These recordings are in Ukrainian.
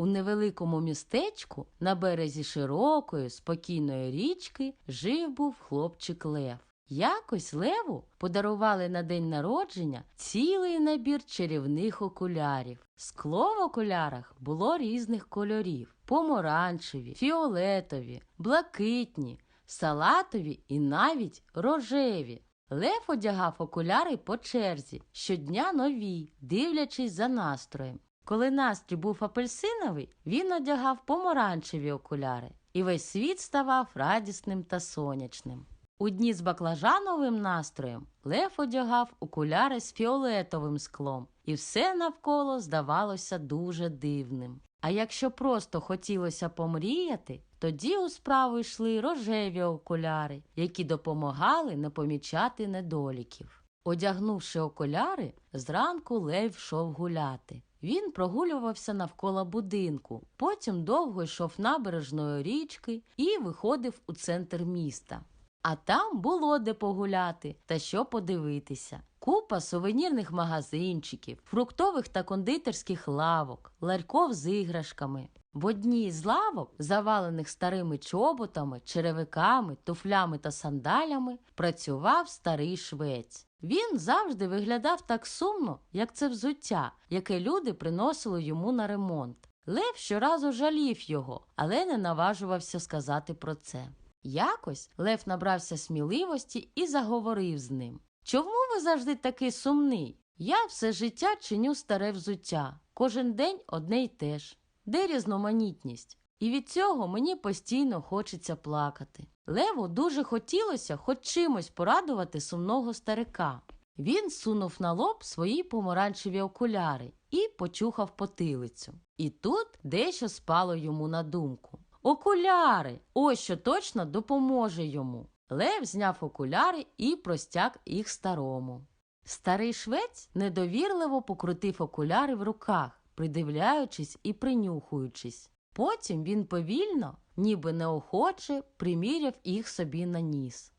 У невеликому містечку на березі широкої, спокійної річки жив був хлопчик Лев. Якось Леву подарували на день народження цілий набір чарівних окулярів. Скло в окулярах було різних кольорів: помаранчеві, фіолетові, блакитні, салатові і навіть рожеві. Лев одягав окуляри по черзі, щодня нові, дивлячись за настроєм. Коли настрій був апельсиновий, він одягав помаранчеві окуляри, і весь світ ставав радісним та сонячним. У дні з баклажановим настроєм Лев одягав окуляри з фіолетовим склом, і все навколо здавалося дуже дивним. А якщо просто хотілося помріяти, тоді у справу йшли рожеві окуляри, які допомагали не помічати недоліків. Одягнувши окуляри, зранку Лев йшов гуляти. Він прогулювався навколо будинку, потім довго йшов набережною річки і виходив у центр міста. А там було де погуляти та що подивитися. Купа сувенірних магазинчиків, фруктових та кондитерських лавок, ларьков з іграшками. В одній з лавок, завалених старими чоботами, черевиками, туфлями та сандалями, працював старий швець. Він завжди виглядав так сумно, як це взуття, яке люди приносили йому на ремонт. Лев щоразу жалів його, але не наважувався сказати про це. Якось Лев набрався сміливості і заговорив з ним. Чому ви завжди такий сумний? Я все життя чиню старе взуття, кожен день одне й те ж. Де різноманітність? І від цього мені постійно хочеться плакати. Леву дуже хотілося хоч чимось порадувати сумного старика. Він сунув на лоб свої помаранчеві окуляри і почухав потилицю. І тут дещо спало йому на думку. Окуляри! Ось що точно допоможе йому. Лев зняв окуляри і простяг їх старому. Старий швець недовірливо покрутив окуляри в руках, придивляючись і принюхуючись. Потім він повільно, ніби неохоче, приміряв їх собі на ніс.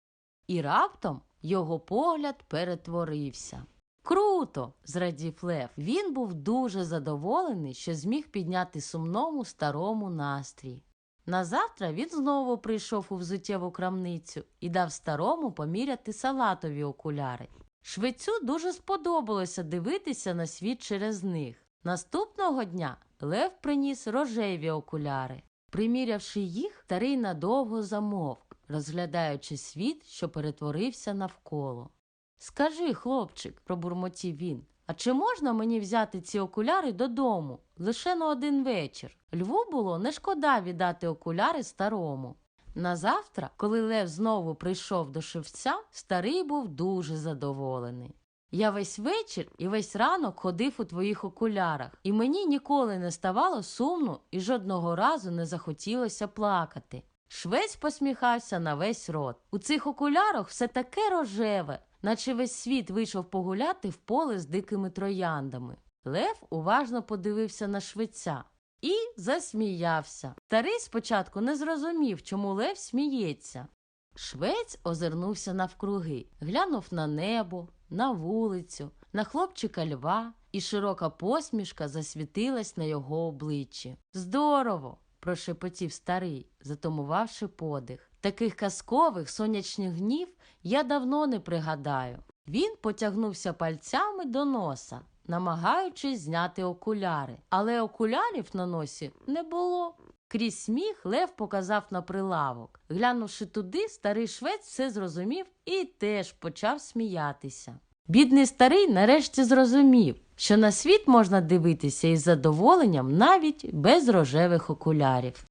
І раптом його погляд перетворився. Круто! зрадів Лев. Він був дуже задоволений, що зміг підняти сумному старому настрій. Назавтра він знову прийшов у взуттєву крамницю і дав старому поміряти салатові окуляри. Швецю дуже сподобалося дивитися на світ через них. Наступного дня Лев приніс рожеві окуляри. Примірявши їх, старий надовго замовк, розглядаючи світ, що перетворився навколо. Скажи, хлопчик, пробурмотів він, а чи можна мені взяти ці окуляри додому лише на один вечір? Льву було не шкода віддати окуляри старому. Назавтра, коли Лев знову прийшов до шевця, старий був дуже задоволений. Я весь вечір і весь ранок ходив у твоїх окулярах, і мені ніколи не ставало сумно і жодного разу не захотілося плакати. Швець посміхався на весь рот. У цих окулярах все таке рожеве, наче весь світ вийшов погуляти в поле з дикими трояндами. Лев уважно подивився на швеця і засміявся. Старий спочатку не зрозумів, чому Лев сміється. Швець озирнувся навкруги, глянув на небо, на вулицю, на хлопчика льва, і широка посмішка засвітилась на його обличчі. Здорово! Прошепотів старий, затумувавши подих. Таких казкових сонячних гнів я давно не пригадаю. Він потягнувся пальцями до носа, намагаючись зняти окуляри, але окулярів на носі не було. Крізь сміх Лев показав на прилавок. Глянувши туди, старий швець все зрозумів і теж почав сміятися. Бідний старий нарешті зрозумів, що на світ можна дивитися із задоволенням навіть без рожевих окулярів.